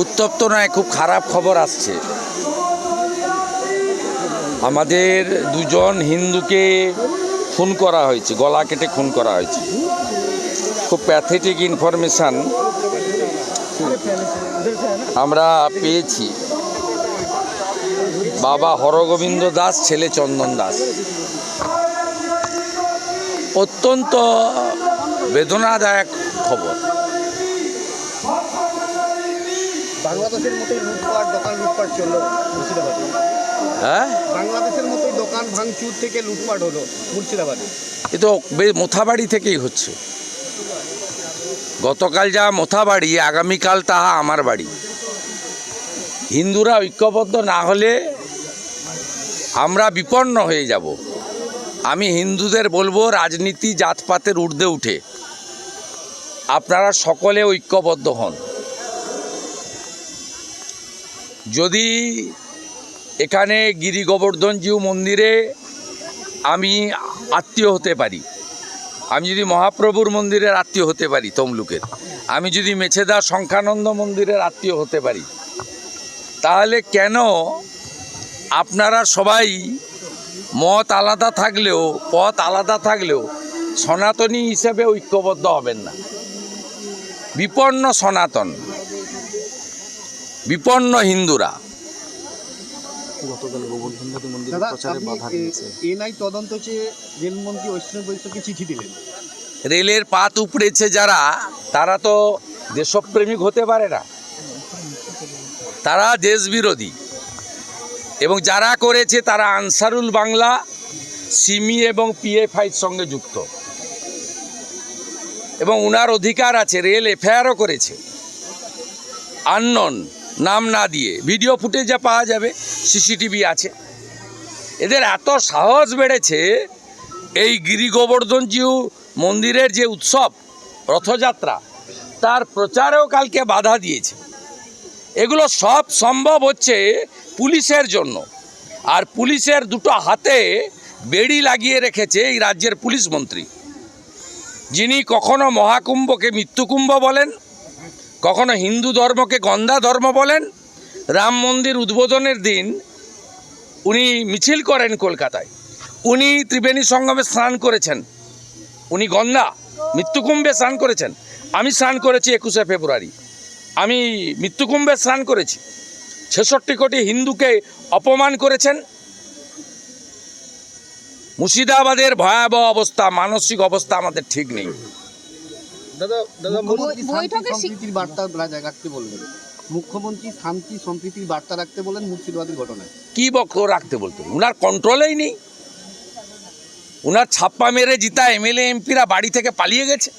উত্তপ্ত নয়, খুব খারাপ খবর আসছে। আমাদের দুজন হিন্দুকে খুন করা হয়েছে, গলা কেটে খুন করা হয়েছে। খুব প্যাথেটিক ইনফরমেশান আমরা পেয়েছি। বাবা হরগোবিন্দ দাস, ছেলে চন্দন দাস। অত্যন্ত বেদনাদায়ক খবর। বাংলাদেশের মতোই লুটপাট দোকান লুটপাট চলল মুর্শিদাবাদে। হ্যাঁ? বাংলাদেশের মতোই দোকান ভাঙচুর থেকে লুটপাট হলো মুর্শিদাবাদে। এ তো মোথাবাড়ি থেকেই হচ্ছে। গতকাল যা মোথাবাড়ি আগামীকাল তাহা আমার বাড়ি। হিন্দুরা ঐক্যবদ্ধ না হলে আমরা বিপন্ন হয়ে যাব। আমি হিন্দুদের বলব রাজনীতি জাতপাতের ঊর্ধ্বে উঠে। আপনারা সকলে ঐক্যবদ্ধ হন। যদি এখানে গিরি গোবর্ধনজিউ মন্দিরে আমি আত্মীয় হতে পারি, আমি যদি মহাপ্রভুর মন্দিরের আত্মীয় হতে পারি তমলুকের, আমি যদি মেছেদা শঙ্খানন্দ মন্দিরের আত্মীয় হতে পারি, তাহলে কেন আপনারা সবাই মত আলাদা থাকলেও, পথ আলাদা থাকলেও সনাতনী হিসেবে ঐক্যবদ্ধ হবেন না? বিপন্ন সনাতন। বিপন্ন হিন্দুরা। গতকাল গোবর্ধনবাদী মন্দিরে প্রচারে বাধা দিয়েছে। এনআই তদন্ত চেয়ে রেলমন্ত্রী ঐশ্বর বৈশ্যকে চিঠি দিলেন। রেলের পাত উপড়েছে যারা তারা তো দেশপ্রেমিক হতে পারে না। তারা দেশবিরোধী। এবং যারা করেছে তারা আনসারুল বাংলা সিমি এবং পিএফআইর সঙ্গে যুক্ত। এবং উনার অধিকার আছে রেল এফআইআরও করেছে। আননন। নাম না দিয়ে ভিডিও ফুটেজে পাওয়া যাবে সিসিটিভি আছে। এদের এত সাহস বেড়েছে, এই গিরি গোবর্ধনজিউ মন্দিরের যে উৎসব, রথযাত্রা, তার প্রচারেও কালকে বাধা দিয়েছে। এগুলো সব সম্ভব হচ্ছে পুলিশের জন্য। আর পুলিশের দুটো হাতে বেড়ি লাগিয়ে রেখেছে এই রাজ্যের পুলিশ মন্ত্রী। যিনি কখনো মহাকুম্ভকে মৃত্যুকুম্ভ বলেন কখনো হিন্দু ধর্মকে গন্ধা ধর্ম বলেন? রাম মন্দির উদ্বোধনের দিন উনি মিছিল করেন কলকাতায়। উনি ত্রিবেণী সঙ্গমে স্নান করেছেন। উনি গন্ধা, মৃত্যুকুম্ভে স্নান করেছেন। আমি স্নান করেছি একুশে ফেব্রুয়ারি। আমি মৃত্যুকুম্ভে স্নান করেছি। ছেষট্টি কোটি হিন্দুকে অপমান করেছেন। মুর্শিদাবাদের ভয়াবহ অবস্থা, মানসিক অবস্থা আমাদের ঠিক নেই। দাদা দাদা বৈঠকে সম্প্রীতির বার্তা রাখতে বললেন মুখ্যমন্ত্রী শান্তি সম্প্রীতির বার্তা রাখতে বলেন মুর্শিদাবাদের ঘটনায়। কি বক্তব্য রাখতে বলতো? উনার কন্ট্রোলেই নেই। উনার ছাপ্পা মেরে জিতা এমএলএ এমপিরা বাড়ি থেকে পালিয়ে গেছে।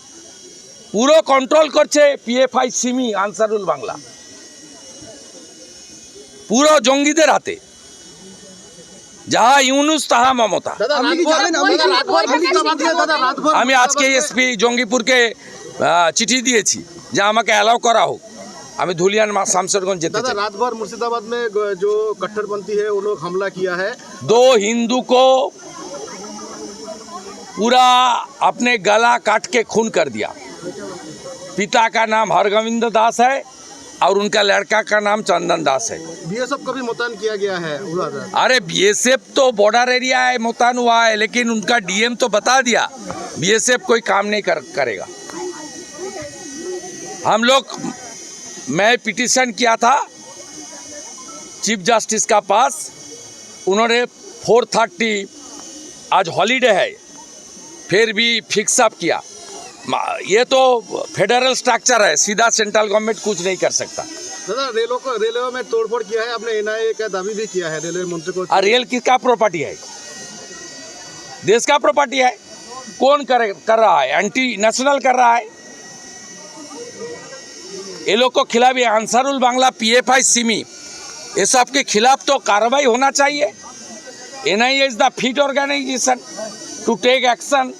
পুরো কন্ট্রোল করছে পিএফআই সিমি আনসারুল বাংলা। পুরো জঙ্গিদের হাতে। যাহা ইউনুস তাহা মমতা। আমি আজকে এসপি জঙ্গিপুরকে চিঠি দিয়েছি যে আমাকে অ্যালাউ করা হোক আমি ধুলিয়ান মা শামসেরগঞ্জ যেতে दादा চাই रात भर मुर्शिदाबाद में ग- जो कट्टरपंथी है वो लोग हमला किया है दो हिंदू को पूरा अपने गला काट के खून कर दिया पिता का नाम हरगोविंद दास है और उनका लड़का का नाम चंदन दास है बीएसएफ का भी मुतयन किया गया है उधर अरे बीएसएफ तो बॉर्डर एरिया है मुतान हुआ है लेकिन उनका डीएम तो बता दिया बीएसएफ कोई काम नहीं कर करेगा हम लोग मैं पिटीशन किया था चीफ जस्टिस का पास। उन्होंने फोर थर्टी आज हॉलीडे है फिर भी फिक्स अप किया। ये तो फेडरल स्ट्रक्चर है सीधा सेंट्रल गवर्नमेंट कुछ नहीं कर सकता। दादा रेलों को रेलवे में तोड़फोड़ किया है आपने एनआईए का दावी भी किया है रेलवे मंत्री को। और रेल किसका प्रॉपर्टी है? देश का प्रॉपर्टी है। कौन करे कर रहा है? एंटी नेशनल कर रहा है? ये लोग को खिलाफ ये अंसारुल बांग्ला पीएफआई सिमी। ये सब के खिलाफ तो कार्रवाई होना चाहिए। N I is the fit organisation to take action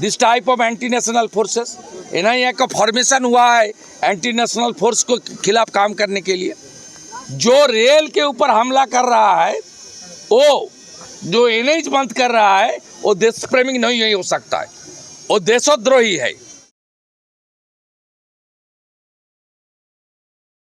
this type of anti national forces N I A का फॉर्मेशन हुआ है एंटी नेशनल फोर्स को खिलाफ काम करने के लिए। जो रेल के ऊपर हमला कर रहा है, वो जो एन बंद कर रहा है, वो देश प्रेमिक नहीं हो सकता है। वो देशोद्रोही है।